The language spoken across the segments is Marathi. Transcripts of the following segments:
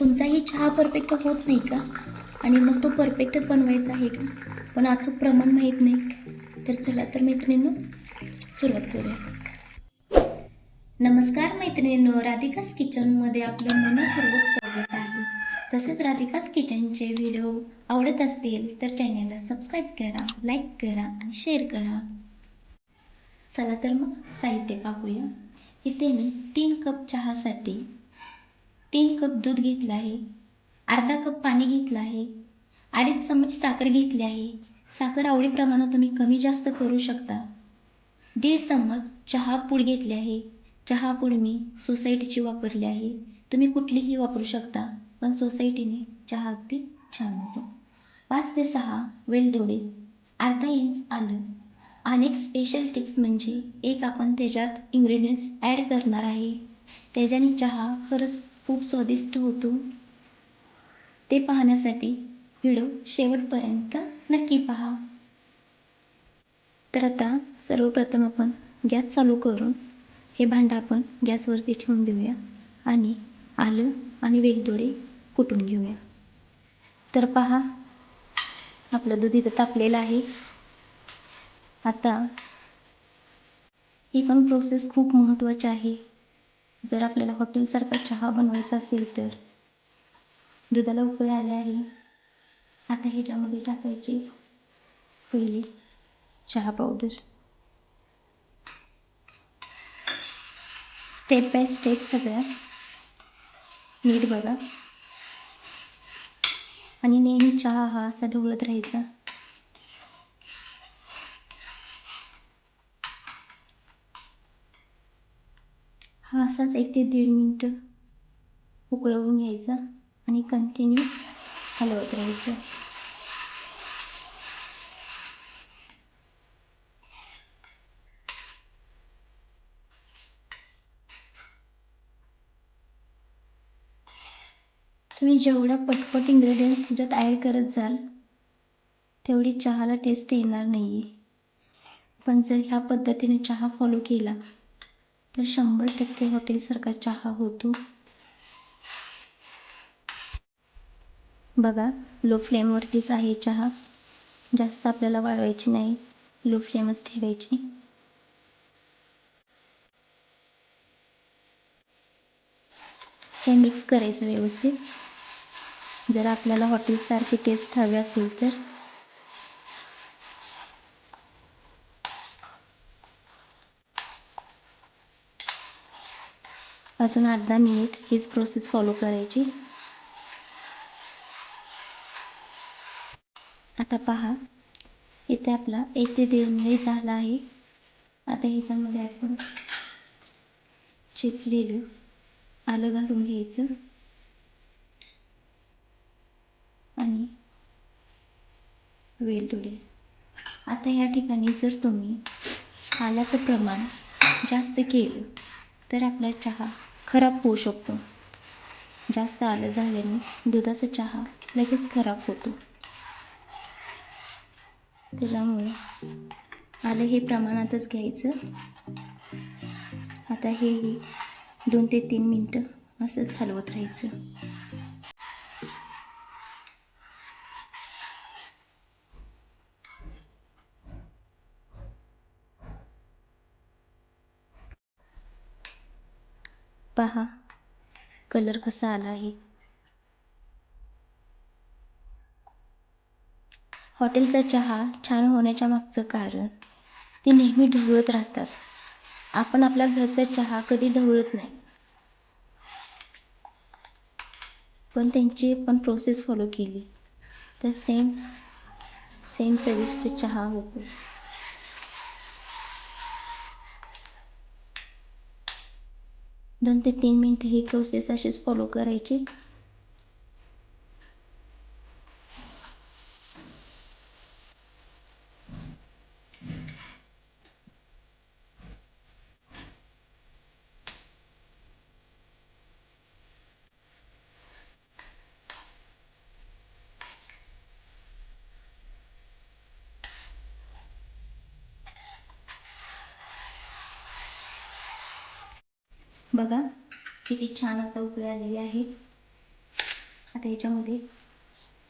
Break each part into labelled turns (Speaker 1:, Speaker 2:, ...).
Speaker 1: तुमचाही चहा परफेक्ट होत नाही का? आणि मग तो परफेक्टच बनवायचा आहे का? पण अचूक प्रमाण माहीत नाही. तर चला तर मैत्रिणींनो सुरुवात करूया. नमस्कार मैत्रिणींनो राधिकास किचनमध्ये आपलं मनपूर्वक स्वागत आहे. तसेच राधिकास किचनचे व्हिडिओ आवडत असतील तर चॅनलला सबस्क्राईब करा लाईक करा आणि शेअर करा. चला तर मग साहित्य पाहूया. इथे मी तीन कप चहासाठी तीन कप दूध घेतलं आहे अर्धा कप पाणी घेतलं आहे अडीच चमच साखर घेतली आहे. साखर आवडीप्रमाणे तुम्ही कमी जास्त करू शकता. दीड चम्मच चहा पूड घेतली आहे. चहा पूड मी सोसायटीची वापरली आहे. तुम्ही कुठलीही वापरू शकता पण सोसायटीने चहा अगदी छान होतो. पाच ते सहा वेलदोडे अर्धा इंच आलं. आणि एक स्पेशल टिप्स म्हणजे एक आपण त्याच्यात इन्ग्रेडियंट्स ॲड करणार आहे. त्याच्याने चहा खरंच खूप स्वादिष्ट होतो. ते पाहण्यासाठी व्हिडिओ शेवटपर्यंत नक्की पहा. तर आता सर्वप्रथम आपण गॅस चालू करून हे भांडं आपण गॅसवरती ठेवून देऊया आणि आलं आणि वेलदोडे कुटून घेऊया. तर पहा आपलं दूध इथं तापलेलं आहे. आता ही पण प्रोसेस खूप महत्त्वाची आहे. जर आपल्याला हॉटेलसारखा चहा बनवायचा असेल तर दुधाला उकळी आले आहे. आता ह्याच्यामध्ये टाकायची पहिली चहा पावडर स्टेप बाय स्टेप सगळ्या नीट बघा. आणि नेहमी चहा हा असा ढवळत राहायचा. हा असाच एक ते दीड मिनटं उकळवून घ्यायचा आणि कंटिन्यू हलवत राहायचं तुम्ही जेवढ्या पटपट इन्ग्रेडियंट्स तुमच्यात ॲड करत जाल तेवढी चहाला टेस्ट येणार नाही आहे पण जर ह्या पद्धतीने चहा फॉलो केला तर शंभर टक्के हॉटेलसारखा चहा होतो. बघा लो फ्लेमवरतीच आहे चहा. जास्त आपल्याला वाढवायची नाही. लो फ्लेमच ठेवायची. हे मिक्स करायचं व्यवस्थित. जर आपल्याला हॉटेलसारखी टेस्ट हवी असेल तर. अजून अर्धा मिनिट हीच प्रोसेस फॉलो करायची. आता पहा इथे आपला एक ते दीड मिनिट झाला आहे. आता ह्याच्यामध्ये आपण चिचलेलं आलं घालून घ्यायचं. आणि वेलदोडे आता ह्या ठिकाणी जर तुम्ही आल्याचं प्रमाण जास्त केलं तर आपला चहा खराब होऊ शकतो. जास्त आलं झाल्याने दुधाचा चहा लगेच खराब होतो. त्याच्यामुळे आलं हे प्रमाणातच घ्यायचं. आता हेही दोन ते तीन मिनटं असंच हलवत राहायचं. पहा कलर कसा आला आहे. हॉटेलचा चहा छान होण्याच्या मागचं कारण ते नेहमी ढवळत राहतात. आपण आपल्या घरचा चहा कधी ढवळत नाही. पण त्यांची पण प्रोसेस फॉलो केली. तर सेम सेम चविष्ट चहा होतो. दोन ते तीन मिनटं ही प्रोसेस अशीच फॉलो करायची बघा किती छान आता उकळी आलेली आहे. आता याच्यामध्ये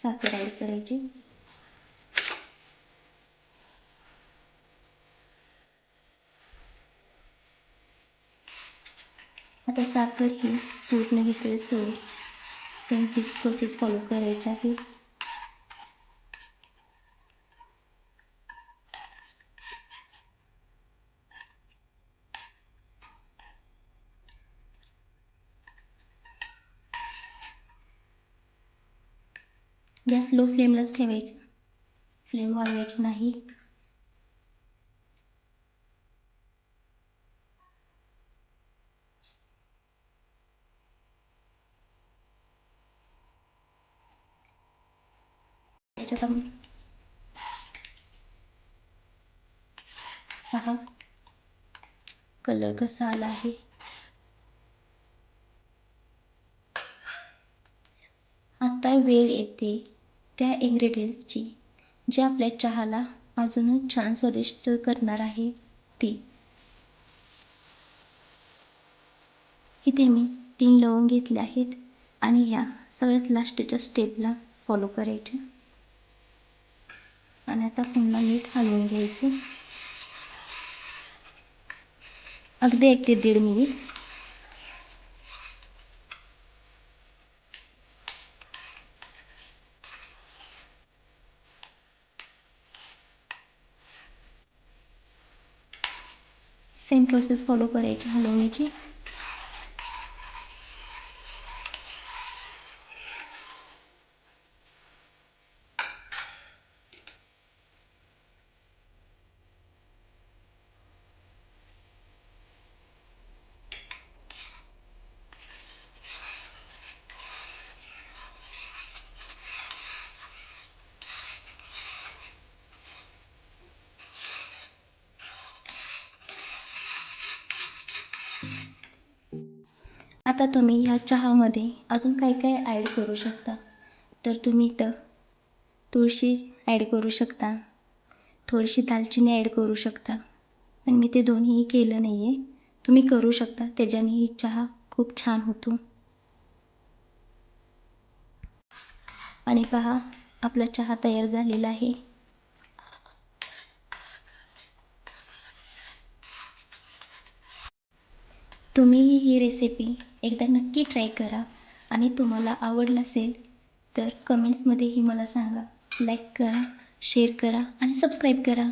Speaker 1: साखर ॲड करायची. आता साखर ही पूर्ण वितळेस्तोवर सेम हीच प्रोसेस फॉलो करायची आहे. गॅस लो फ्लेमलाच ठेवायचा. फ्लेम वाढवायची नाही. त्याच्यात आपण पहा. कलर कसा आला आहे. आता वेळ येते. त्या इंग्रेडियंट्सची जे आपल्या चहाला अजूनच छान स्वादिष्ट करणार आहे ती. इथे मी तीन लवंग घेतले आहेत आणि ह्या सगळ्यात लास्टच्या स्टेपला फॉलो करायच्या आणि आता पुन्हा नीट हलवून घ्यायचं. अगदी एक ते दीड मिनिट सेम प्रोसेस फॉलो करायची हलवण्याची आता तुम्ही ह्या चहामध्ये अजून काय काय ॲड करू शकता? तर तुम्ही इथं तुळशी ॲड करू शकता. थोडीशी दालचिनी ॲड करू शकता. पण मी ते दोन्हीही केलं नाही आहे तुम्ही करू शकता. त्याच्यानेही चहा खूप छान होतो. आणि पहा आपला चहा तयार झालेला आहे. तुम्हीही ही रेसिपी एकदा नक्की ट्राय करा. आणि तुम्हाला आवडलं असेल तर कमेंट्समध्येही मला सांगा. लाईक करा शेअर करा आणि सबस्क्राईब करा.